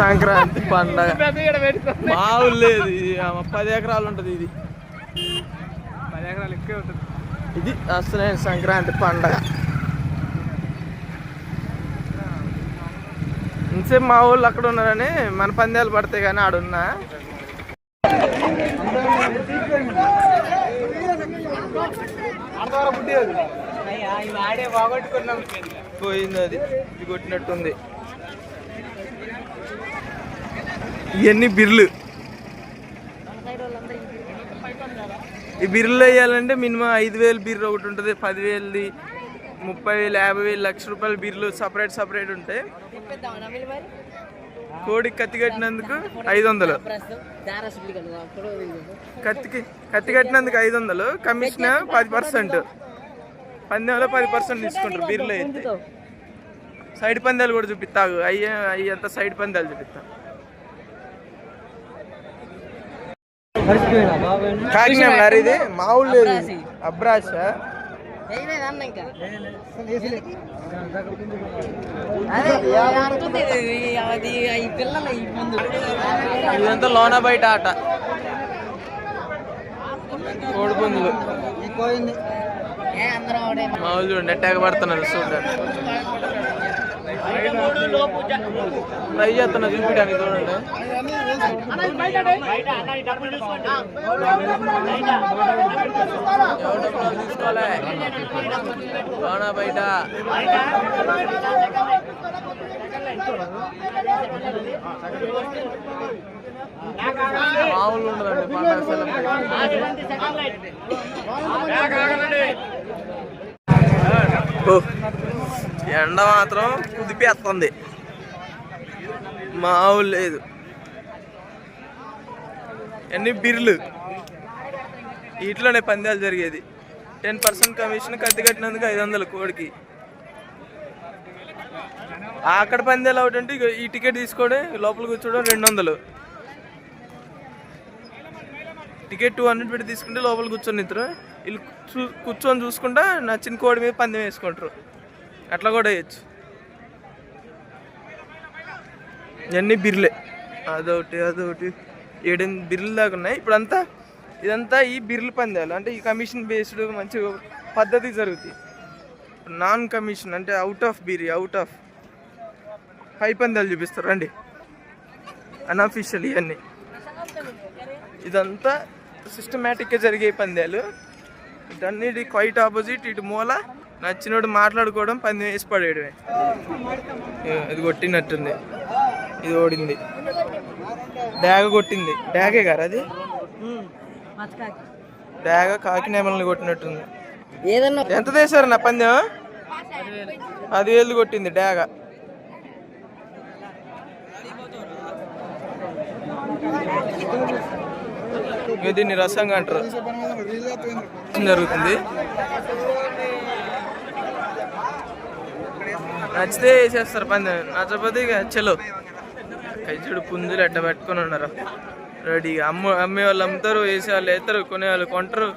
సంక్రాంతి పండగ. మామూలు లేదు ఇది. ఆ పది ఎకరాలు ఉంటుంది ఇది. పది ఎకరాలు ఎక్కువే ఉంటుంది. ఇది అసలైన సంక్రాంతి పండగ. ఇంతసేపు మా ఊళ్ళు అక్కడ ఉన్నారని మన పందాలు పడతాయి కానీ ఆడున్నా పోయింది అది. ఇది కొట్టినట్టుంది. ఇవన్నీ బిర్లు. ఈ బిర్లు వేయాలంటే మినిమం ఐదు వేలు బిర్రు ఒకటి ఉంటుంది. పదివేలది ముప్పై వేలు యాభై వేలు లక్ష రూపాయల బిర్లు సపరేట్ సపరేట్ ఉంటాయి. కోడికి కత్తి కట్టినందుకు ఐదు వందలు కత్తికి కత్తి కట్టినందుకు ఐదు వందలు కమిషన్ పది పర్సెంట్. పందెంలో పది పర్సెంట్ తీసుకుంటారు బిర్లు అయితే. సైడ్ పందాలు కూడా చూపిస్తాగు అయ్యే అయ్యి అంతా సైడ్ పందాలు చూపిస్తాను కాకినాడ ఇది? మా ఊళ్ళో లేదు. అబ్రాష ఇదంతా లోన బయట ఆట. కోడి పుంజులు మా ఊళ్ళు చూడండి ఎట్టాగ పడుతున్నారు చూడండి. ట్రై చేస్తున్నా చూపించడానికి చూడండి ఎవరు తీసుకోలే లోన బయట మామూలు ఉండదండి పండగ సెలబ్రేట్ ఓ, ఎండ మాత్రం కుదిపేస్తుంది. మావు లేదు. అన్ని బిర్లు. వీటిలోనే పందాలు జరిగేది. టెన్ పర్సెంట్ కమిషన్ కత్తి కట్టినందుకు ఐదు వందలు కోడికి. అక్కడ పందాలు ఒకటి ఈ టికెట్ తీసుకోవడం లోపల కూర్చోవడం రెండు వందలు. టికెట్ టూ హండ్రెడ్ పెట్టి తీసుకుంటే లోపల కూర్చొని ఇద్దరు. వీళ్ళు చూ కూర్చొని చూసుకుంటా నచ్చిన కోడి మీద పందెం వేసుకుంటారు. అట్లా కూడా వేయచ్చు. ఇవన్నీ బిర్లే. అదొకటి అదొకటి. ఏడెనిమిది బిర్లు దాకా ఉన్నాయి. ఇప్పుడంతా ఇదంతా ఈ బిర్లు పందాలు. అంటే ఈ కమిషన్ బేస్డ్ మంచి పద్ధతి జరుగుతాయి. నాన్ కమిషన్ అంటే అవుట్ ఆఫ్ బిరి అవుట్ ఆఫ్ పై పందాలు చూపిస్తారు. రండి. అన్అఫీషియల్ ఇవన్నీ. ఇదంతా సిస్టమేటిక్గా జరిగే పందాలు. ఇటన్నిటి క్వైట్ ఆపోజిట్ ఇటు మూల నచ్చినోడు మాట్లాడుకోవడం పందెం వేసి పడేయడమే. ఇది కొట్టినట్టుంది. ఇది ఓడింది. డాగ కొట్టింది. డాగే గారు అది? డాగ కాకినేమల్ని కొట్టినట్టుంది. ఏదన్నా ఎంత తీసారు నా పందెం? పదివేలు కొట్టింది డాగ దీన్ని రసంగా అంటారు. జరుగుతుంది? నచ్చితే వేసేస్తారు పందెం నచ్చకపోతే ఇక చలో. కైచుడు పుంజులు ఎట్ట పెట్టుకొని ఉన్నారు. రెడీగా. అమ్మ అమ్మే వాళ్ళు అమ్ముతారు వేసే వాళ్ళు వేస్తారు కొనే వాళ్ళు కొంటారు.